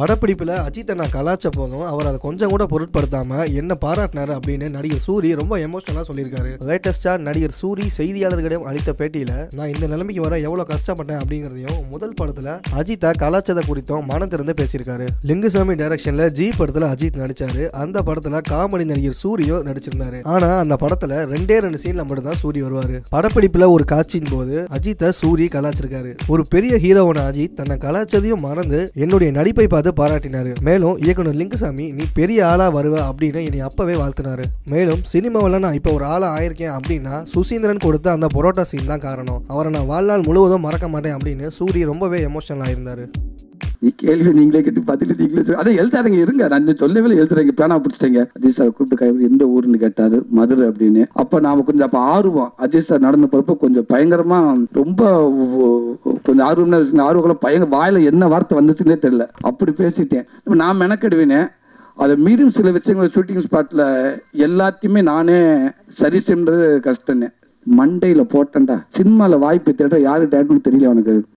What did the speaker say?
படப்பிடிப்பில் அஜித்தை நான் கலாச்ச போதும் அவர் அதை கொஞ்சம் கூட பொருட்படுத்தாமல் என்ன பாராட்டினாரு அப்படின்னு நடிகர் சூரி ரொம்ப எமோஷனலாக சொல்லியிருக்காரு. லேட்டஸ்டா நடிகர் சூரி செய்தியாளர்களிடம் அளித்த பேட்டியில் நான் இந்த நிலைமைக்கு வர எவ்வளோ கஷ்டப்பட்டேன் அப்படிங்கிறதையும் முதல் படத்தில் அஜித்தை கலாச்சதை குறித்தும் மனம் திறந்து பேசியிருக்காரு. லிங்குசாமி டைரக்ஷனில் ஜி படத்தில் அஜித் நடிச்சாரு. அந்த படத்தில் காமெடி நடிகர் சூரியோ நடிச்சிருந்தாரு. ஆனால் அந்த படத்தில் ரெண்டே ரெண்டு சீனில் மட்டும் தான் சூரி வருவார். படப்பிடிப்பில் ஒரு காட்சியின் போது அஜித்தை சூரி கலாச்சிருக்காரு. ஒரு பெரிய ஹீரோவான அஜித் தன்னை கலாச்சதையும் மறந்து என்னுடைய நடிப்பை பார்த்து பாராட்டினாரு. மேலும் இயக்குனர் லிங்குசாமி நீ பெரிய ஆளா வருவ அப்படின்னு என்னை அப்பவே வாழ்த்தினாரு. மேலும் சினிமாவில் நான் இப்போ ஒரு ஆளா ஆயிருக்கேன் அப்படின்னா சுசீந்திரன் கொடுத்த அந்த பரோட்டா சீன் தான் காரணம். அவரை நான் வாழ்நாள் முழுவதும் மறக்க மாட்டேன் அப்படின்னு சூரி ரொம்பவே எமோஷனல் ஆயிருந்தாரு. கேள்வி நீங்களே கேட்டு பதில் நீங்களே சொல்லி அதை எழுதாதீங்க இருங்க. நான் சொல்லவே இல்லை, பேனா பிடிச்சிட்டீங்க. அஜய் சார் கூப்பிட்டு கை எந்த ஊருன்னு கேட்டாரு மதுரை அப்படின்னு. அப்ப நாம கொஞ்சம் அப்ப ஆர்வம். அஜய் சார் நடந்த போறப்ப கொஞ்சம் பயங்கரமா ரொம்ப கொஞ்சம் ஆர்வம்னா ஆர்வங்களை ஆர்வம் பயங்கர வாயில என்ன வார்த்தை வந்துச்சுன்னே தெரியல. அப்படி பேசிட்டேன். நான் மெனக்கெடுவேனே. அதை மீறும் சில விஷயங்கள் ஷூட்டிங் ஸ்பாட்ல எல்லாத்தையுமே நானே சரி செய்யறது கஷ்டம்னே. மண்டையில போட்டேன்டா. சினிமால வாய்ப்பு தேட யாரு டேட்னு தெரியல அவனுக்கு.